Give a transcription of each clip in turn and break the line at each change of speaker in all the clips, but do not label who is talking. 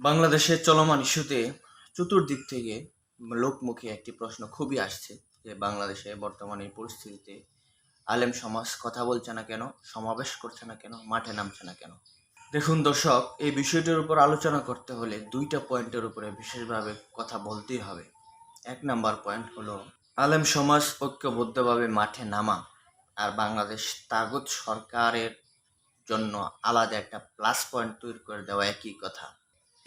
বাংলাদেশের চলমান ইস্যুতে চতুর্দিক থেকে লোকমুখে একটি প্রশ্ন খুবই আসছে যে বাংলাদেশে বর্তমানে এই পরিস্থিতিতে আলেম সমাজ কথা বলছে না কেন? সমাবেশ করছে না কেন? মাঠে নামছে না কেন? দেখুন দর্শক, এই বিষয়টির উপর আলোচনা করতে হলে দুইটা পয়েন্টের উপরে বিশেষভাবে কথা বলতেই হবে। এক নাম্বার পয়েন্ট হলো, আলেম সমাজ ঐক্যবদ্ধভাবে মাঠে নামা আর বাংলাদেশ তাগত সরকারের জন্য আলাদা একটা প্লাস পয়েন্ট তৈরি করে দেওয়া একই কথা।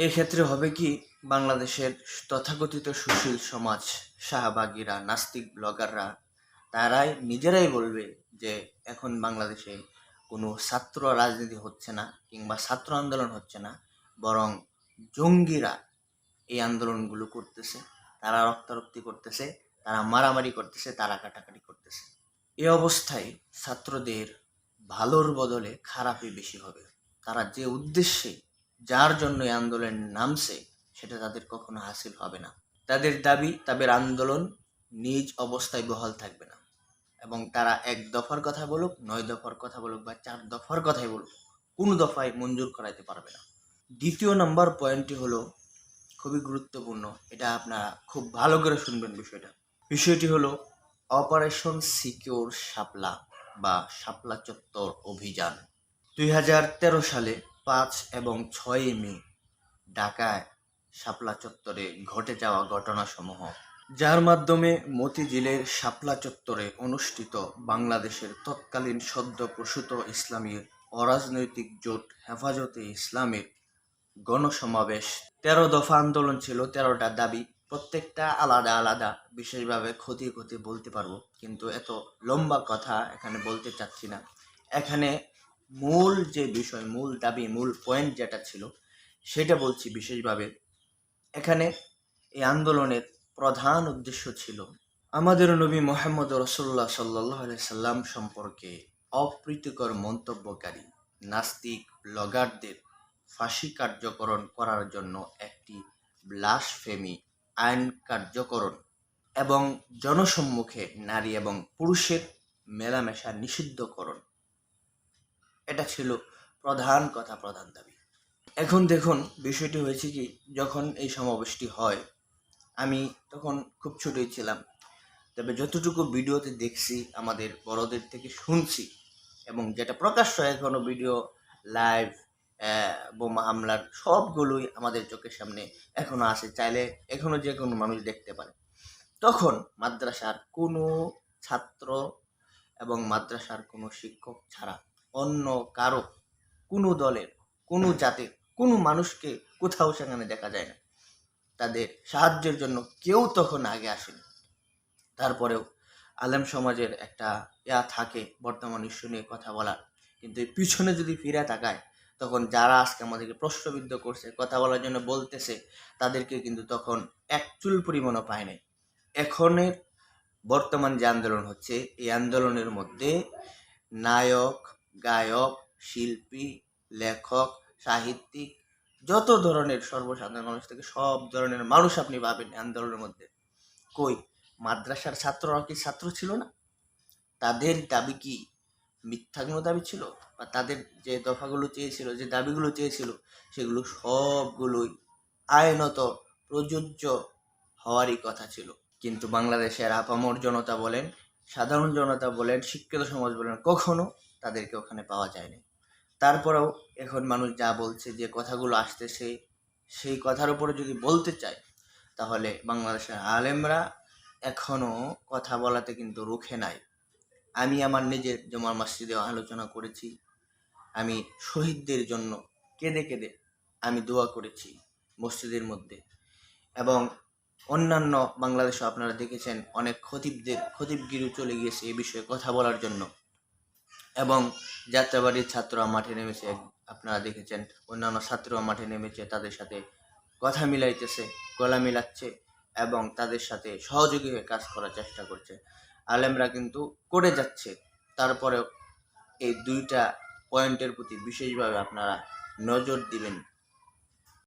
এক্ষেত্রে হবে কি, বাংলাদেশের তথাকথিত সুশীল সমাজ, শাহবাগীরা, নাস্তিক ব্লগাররা, তারাই নিজেরাই বলবে যে এখন বাংলাদেশে কোনো ছাত্র রাজনীতি হচ্ছে না কিংবা ছাত্র আন্দোলন হচ্ছে না, বরং জঙ্গিরা এই আন্দোলনগুলো করতেছে, তারা রক্তারক্তি করতেছে, তারা মারামারি করতেছে, তারা কাটাকাটি করতেছে। এ অবস্থায় ছাত্রদের ভালোর বদলে খারাপই বেশি হবে। তারা যে উদ্দেশ্যে যার জন্য এই আন্দোলন নামছে, সেটা তাদের কখনো হাসিল হবে না। তাদের দাবি, তাদের আন্দোলন নিজ অবস্থায় বহাল থাকবে না। এবং তারা এক দফার কথা বলুক, নয় দফার কথা বলুক বা চার দফার কথাই বলুক, কোনো দফায় মঞ্জুর করাইতে পারবে না। দ্বিতীয় নম্বর পয়েন্টটি হলো খুবই গুরুত্বপূর্ণ। এটা আপনারা খুব ভালো করে শুনবেন বিষয়টা। বিষয়টি হলো অপারেশন সিকিউর শাপলা বা শাপলা চত্বর অভিযান। দুই হাজার তেরো সালে পাঁচ এবং ছয় মে ঢাকায় শাপলা চত্বরে ঘটে যাওয়া ঘটনাসমূহ। যার মাধ্যমে মতিঝিলের শাপলা চত্বরে অনুষ্ঠিত বাংলাদেশের তৎকালীন সদ্য প্রসূত ইসলামীর অরাজনৈতিক জোট হেফাজতে ইসলামের গণসমাবেশ। তেরো দফা আন্দোলন ছিল, তেরোটা দাবি। প্রত্যেকটা আলাদা আলাদা। বিশেষভাবে ক্ষতি ক্ষতি বলতে পারব, কিন্তু এত লম্বা কথা এখানে বলতে চাচ্ছি না। এখানে মূল যে বিষয়, মূল দাবি, মূল পয়েন্ট যেটা ছিল, সেটা বলছি বিশেষভাবে। এখানে এই আন্দোলনের প্রধান উদ্দেশ্য ছিল আমাদের নবী মোহাম্মদ রসুল্লাহ সাল্লাহ সাল্লাম সম্পর্কে অপ্রীতিকর মন্তব্যকারী, নাস্তিক, ব্লগারদের ফাঁসি কার্যকরণ করার জন্য একটি ব্লাসফেমি আইন কার্যকরণ এবং জনসম্মুখে নারী এবং পুরুষের মেলামেশা নিষিদ্ধকরণ। এটা ছিল প্রধান কথা, প্রধান দাবি। এখন দেখুন, বিষয়টি হয়েছে কি, যখন এই সমাবেশটি হয়, আমি তখন খুব ছোটই ছিলাম। তবে যতটুকু ভিডিওতে দেখছি, আমাদের বড়দের থেকে শুনছি, এবং যেটা প্রকাশ্য এখনও ভিডিও, লাইভ বোমা হামলার সবগুলোই আমাদের চোখের সামনে এখনও আসে চাইলে এখনও যে কোনো মানুষ দেখতে পারে। তখন মাদ্রাসার কোনো ছাত্র এবং মাদ্রাসার কোনো শিক্ষক ছাড়া অন্য কারও, কোনো দলের, কোনো জাতির, কোনো মানুষকে কোথাও সেখানে দেখা যায় না। তাদের সাহায্যের জন্য কেউ তখন আগে আসেনি। তারপরেও আলেম সমাজের একটা ইয়া থাকে, বর্তমান ইস্যু নিয়ে কথা বলার। কিন্তু এই পিছনে যদি ফিরে তাকায়, তখন যারা আজকে আমাদেরকে প্রশ্নবিদ্ধ করছে, কথা বলার জন্য বলতেছে, তাদেরকে কিন্তু তখন এক চুল পরিমাণও পায় নাই। এখনের বর্তমান যে আন্দোলন হচ্ছে, এই আন্দোলনের মধ্যে নায়ক গায়ক, শিল্পী, লেখক, সাহিত্যিক, যত ধরনের সর্বসাধারণ মানুষ থেকে সব ধরনের মানুষ আপনি পাবেন আন্দোলনের মধ্যে। কই, মাদ্রাসার ছাত্ররা কি ছাত্র ছিল না? তাদের দাবি কি মিথ্যাগ্ন দাবি ছিল? বা তাদের যে দফাগুলো চেয়েছিল, যে দাবিগুলো চেয়েছিল, সেগুলো সবগুলোই আইনত প্রযোজ্য হওয়ারই কথা ছিল। কিন্তু বাংলাদেশের আপামর জনতা বলেন, সাধারণ জনতা বলেন, শিক্ষিত সমাজ বলেন, কখনো তাদেরকে ওখানে পাওয়া যায়নি। তারপরেও এখন মানুষ যা বলছে যে কথাগুলো আসতেছে সেই কথার উপরে যদি বলতে চায়, তাহলে বাংলাদেশের আলেমরা এখনও কথা বলাতে কিন্তু রুখে নাই। আমি আমার নিজের জমার মসজিদে আলোচনা করেছি। আমি শহীদদের জন্য কেঁদে কেঁদে আমি দোয়া করেছি মসজিদের মধ্যে। এবং অন্যান্য বাংলাদেশে আপনারা দেখেছেন অনেক খতিবদের, খতিবগিরি চলে গিয়েছে এই বিষয়ে কথা বলার জন্য। এবং যাত্রাবাড়ির ছাত্ররা মাঠে নেমেছে। আপনারা দেখেছেন, অন্যান্য ছাত্ররা মাঠে নেমেছে, তাদের সাথে কথা মিলাইতেছে, গলা মিলাচ্ছে এবং তাদের সাথে সহযোগী হয়ে কাজ করার চেষ্টা করছে। আলেমরা কিন্তু করে যাচ্ছে। তারপরেও এই দুইটা পয়েন্টের প্রতি বিশেষভাবে আপনারা নজর দিবেন।